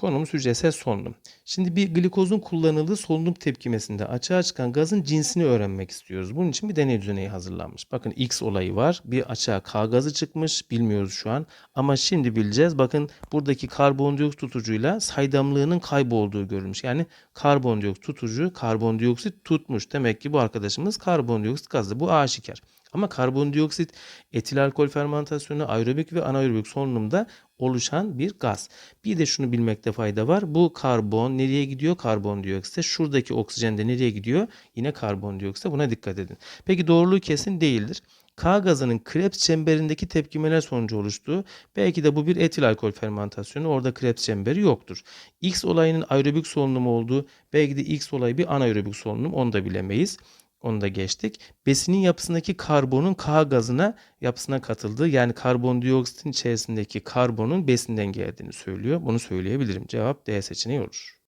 Konumuz hücresel solunum. Şimdi bir glikozun kullanıldığı solunum tepkimesinde açığa çıkan gazın cinsini öğrenmek istiyoruz. Bunun için bir deney düzeneği hazırlanmış. Bakın X olayı var. Bir açığa K gazı çıkmış. Bilmiyoruz şu an. Ama şimdi bileceğiz. Bakın buradaki karbondioksit tutucuyla saydamlığının kaybolduğu görülmüş. Yani karbondioksit tutucu karbondioksit tutmuş. Demek ki bu arkadaşımız karbondioksit gazı. Bu aşikar. Ama karbondioksit etil alkol fermentasyonu aerobik ve anaerobik solunumda oluşan bir gaz. Bir de şunu bilmekte fayda var. Bu karbon nereye gidiyor? Karbondioksite. Şuradaki oksijen de nereye gidiyor? Yine karbondioksite. Buna dikkat edin. Peki doğruluğu kesin değildir. K gazının Krebs çemberindeki tepkimeler sonucu oluştuğu belki de bu bir etil alkol fermentasyonu orada Krebs çemberi yoktur. X olayının aerobik solunumu olduğu belki de X olayı bir anaerobik solunum onu da bilemeyiz. Onu da geçtik. Besinin yapısındaki karbonun K gazına yapısına katıldığı yani karbondioksitin içerisindeki karbonun besinden geldiğini söylüyor. Bunu söyleyebilirim. Cevap D seçeneği olur.